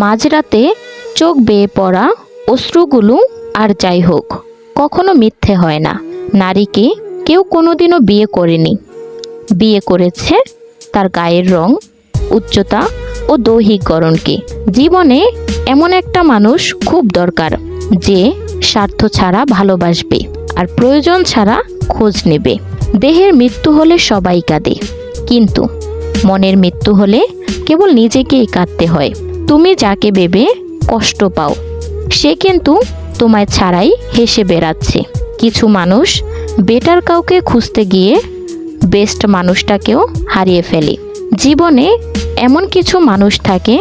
মাঝরাতে চোখ বেয়ে পড়া অশ্রুগুলো আর যাই হোক কখনো মিথ্যে হয় না। নারীকে কেউ কোনোদিনও বিয়ে করেনি। বিয়ে করেছে তার গায়ের রং, উচ্চতা ও দৈহিক গড়নকে জীবনে এমন একটা মানুষ খুব দরকার, যে স্বার্থ ছাড়া ভালোবাসবে আর প্রয়োজন ছাড়া খোঁজ নেবে। দেহের মৃত্যু হলে সবাই কাঁদে, কিন্তু মনের মৃত্যু হলে কেবল নিজেকেই কাঁদতে হয়। তুমি যাকে ভেবে কষ্ট পাও, সে কিন্তু তোমায় ছাড়াই হেসে বেড়াচ্ছে। কিছু মানুষ বেটার কাউকে খুঁজতে গিয়ে বেস্ট মানুষটাকেও হারিয়ে ফেলে। জীবনে এমন কিছু মানুষ থাকে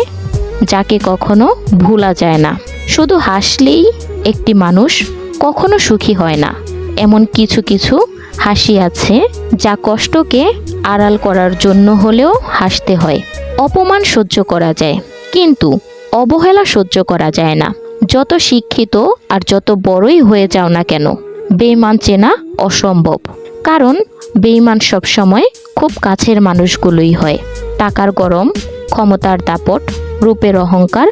যাকে কখনো ভোলা যায় না। শুধু হাসলেই একটি মানুষ কখনো সুখী হয় না। এমন কিছু কিছু হাসি আছে যা কষ্টকে আড়াল করার জন্য হলেও হাসতে হয়। অপমান সহ্য করা যায়। কিন্তু অবহেলা সহ্য করা যায় না। যত শিক্ষিত আর যত বড়ই হয়ে যাও না কেন বেইমান চেনা অসম্ভব। কারণ বেইমান সবসময় খুব কাছের মানুষগুলোই হয়। টাকার গরম, ক্ষমতার দাপট, রূপের অহংকার,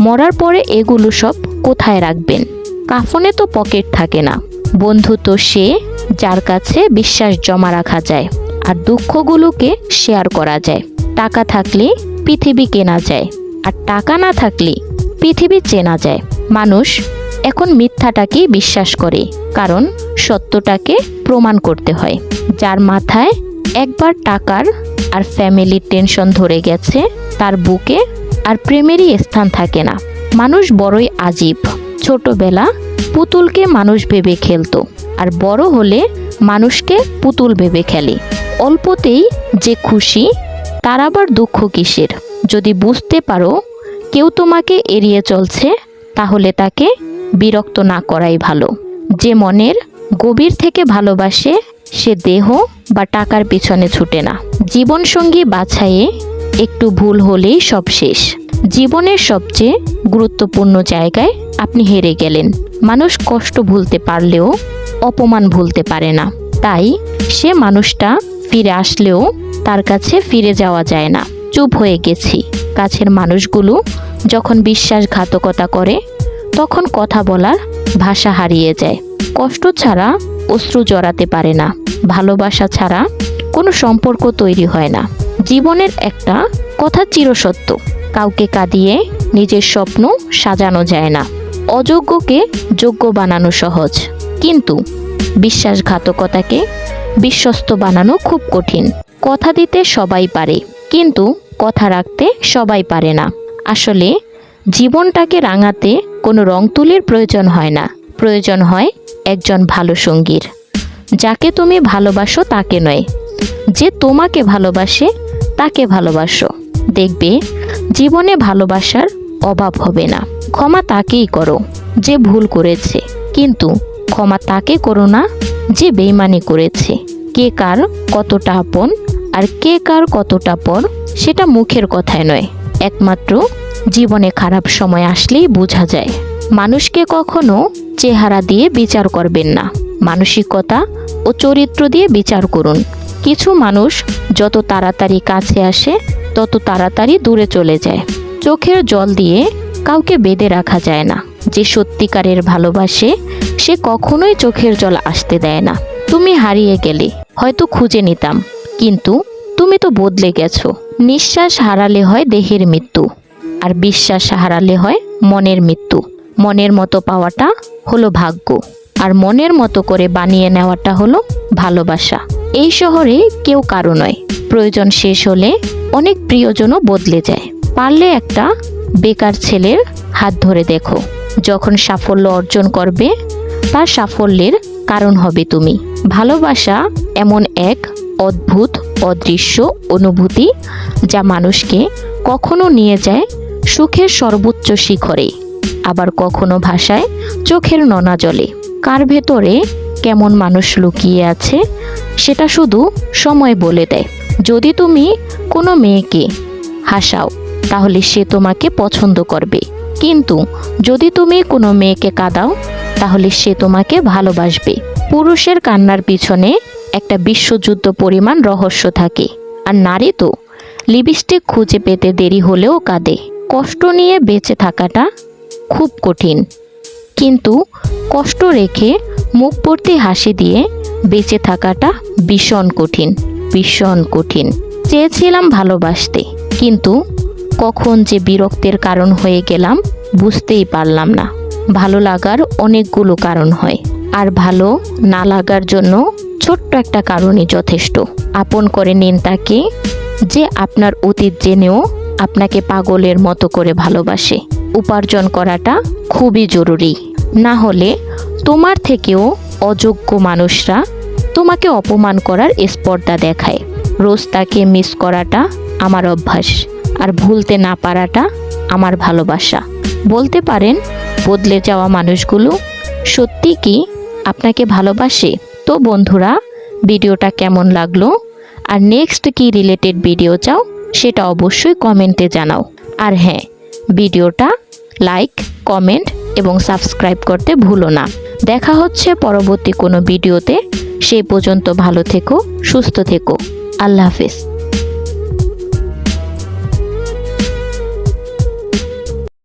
মরার পরে এগুলো সব কোথায় রাখবেন? কাফনে তো পকেট থাকে না। বন্ধু তো সে যার কাছে বিশ্বাস জমা রাখা যায়, আর দুঃখগুলোকে শেয়ার করা যায়। টাকা থাকলে পৃথিবী কেনা যায় আর টাকা না থাকলে পৃথিবী চেনা যায়। মানুষ এখন মিথ্যাটাকেই বিশ্বাস করে, কারণ সত্যটাকে প্রমাণ করতে হয়। যার মাথায় একবার টাকার আর ফ্যামিলির টেনশন ধরে গেছে, তার বুকে আর প্রেমেরই স্থান থাকে না। মানুষ বড়ই আজীব। ছোটবেলা পুতুলকে মানুষ ভেবে খেলতো, আর বড় হলে মানুষকে পুতুল ভেবে খেলে। অল্পতেই যে খুশি তার আবার দুঃখ কিসের? যদি বুঝতে পারো, কেউ তোমাকে এড়িয়ে চলছে, তাহলে তাকে বিরক্ত না করাই ভালো। যে মনের গভীর থেকে ভালোবাসে, সে দেহ বা টাকার পিছনে ছুটে না। জীবনসঙ্গী বাছাইয়ে একটু ভুল হলেই সব শেষ। জীবনের সবচেয়ে গুরুত্বপূর্ণ জায়গায় আপনি হেরে গেলেন। মানুষ কষ্ট ভুলতে পারলেও অপমান ভুলতে পারে না। তাই সে মানুষটা ফিরে আসলেও তার কাছে ফিরে যাওয়া যায় না। চুপ হয়ে গেছি। কাছের মানুষগুলো যখন বিশ্বাসঘাতকতা করে, তখন কথা বলার ভাষা হারিয়ে যায়। কষ্ট ছাড়া অশ্রু জড়াতে পারে না। ভালোবাসা ছাড়া কোনো সম্পর্ক তৈরি হয় না। জীবনের একটা কথা চিরসত্য। কাউকে কাঁদিয়ে নিজের স্বপ্ন সাজানো যায় না। অযোগ্যকে যোগ্য বানানো সহজ। কিন্তু বিশ্বাসঘাতকতাকে বিশ্বস্ত বানানো খুব কঠিন। কথা দিতে সবাই পারে, কিন্তু কথা রাখতে সবাই পারে না। আসলে জীবনটাকে রাঙাতে কোনো রং তুলির প্রয়োজন হয় না। প্রয়োজন হয় একজন ভালো সঙ্গীর। যাকে তুমি ভালোবাসো তাকে নয়। যে তোমাকে ভালোবাসে তাকে ভালোবাসো। দেখবে জীবনে ভালোবাসার অভাব হবে না। ক্ষমা তাকেই করো যে ভুল করেছে, কিন্তু ক্ষমা তাকে করো না যে বেইমানি করেছে। কে কার কতটা আপন আর কে কার কতটা পর, সেটা মুখের কথায় নয়। একমাত্র জীবনে খারাপ সময় আসলেই বোঝা যায়। মানুষকে কখনো চেহারা দিয়ে বিচার করবেন না। মানসিকতা ও চরিত্র দিয়ে বিচার করুন। কিছু মানুষ যত তাড়াতাড়ি কাছে আসে, তত তাড়াতাড়ি দূরে চলে যায়। চোখের জল দিয়ে কাউকে বেঁধে রাখা যায় না। যে সত্যিকারের ভালোবাসে, সে কখনোই চোখের জল আসতে দেয় না। তুমি হারিয়ে গেলে, হয়তো খুঁজে নিতাম। কিন্তু তুমি তো বদলে গেছো। নিঃশ্বাস হারালে হয় দেহের মৃত্যু, আর বিশ্বাস হারালে হয় মনের মৃত্যু। মনের মতো পাওয়াটা হলো ভাগ্য, আর মনের মতো করে বানিয়ে নেওয়াটা হলো ভালোবাসা। এই শহরে কেউ কারও নয়, প্রয়োজন শেষ হলে অনেক প্রিয়জনও বদলে যায়। পারলে একটা বেকার ছেলের হাত ধরে দেখো, যখন সাফল্য অর্জন করবে, তার সাফল্যের কারণ হবে তুমি। ভালোবাসা এমন এক অদ্ভুত, অদৃশ্য অনুভূতি যা মানুষকে কখনো নিয়ে যায় সুখের সর্বোচ্চ শিখরে, আবার কখনো ভাষায় চোখের ননা জলে। কার ভেতরে কেমন মানুষ লুকিয়ে আছে, সেটা শুধু সময় বলে দেয়। যদি তুমি কোনো মেয়েকে হাসাও, তাহলে সে তোমাকে পছন্দ করবে। কিন্তু যদি তুমি কোনো মেয়েকে কাঁদাও, তাহলে সে তোমাকে ভালোবাসবে। পুরুষের কান্নার পিছনে একটা বিশ্বযুদ্ধ পরিমাণ রহস্য থাকে। আর নারী তো লিপস্টিক খুঁজে পেতে দেরি হলেও কাঁদে। কষ্ট নিয়ে বেঁচে থাকাটা খুব কঠিন। কিন্তু কষ্ট রেখে মুখ ভর্তি হাসি দিয়ে বেঁচে থাকাটা ভীষণ কঠিন ভীষণ কঠিন। চেয়েছিলাম ভালোবাসতে, কিন্তু কখন যে বিরক্তের কারণ হয়ে গেলাম বুঝতেই পারলাম না। ভালো লাগার অনেকগুলো কারণ হয়, আর ভালো না লাগার জন্য ছোট্ট একটা কারণই যথেষ্ট। আপন করে নিন তাকে, যে আপনার অতীত জেনেও আপনাকে পাগলের মতো করে ভালোবাসে। উপার্জন করাটা খুবই জরুরি। না হলে তোমার থেকেও অযোগ্য মানুষরা তোমাকে অপমান করার স্পর্ধা দেখায়। রোজ তাকে মিস করাটা আমার অভ্যাস আর ভুলতে না পারাটা আমার ভালোবাসা। বলতে পারেন, বদলে যাওয়া মানুষগুলো সত্যি কি আপনাকে ভালোবাসে? তো বন্ধুরা, ভিডিওটা কেমন লাগল? আর নেক্সট কি রিলেটেড ভিডিও চাও, সেটা অবশ্যই কমেন্টে জানাও। আর হ্যাঁ ভিডিওটা লাইক কমেন্ট এবং সাবস্ক্রাইব করতে ভুলো না। দেখা হচ্ছে পরবর্তী কোনো ভিডিওতে সেই পর্যন্ত ভালো থেকো, সুস্থ থেকো। আল্লাহ হাফেজ।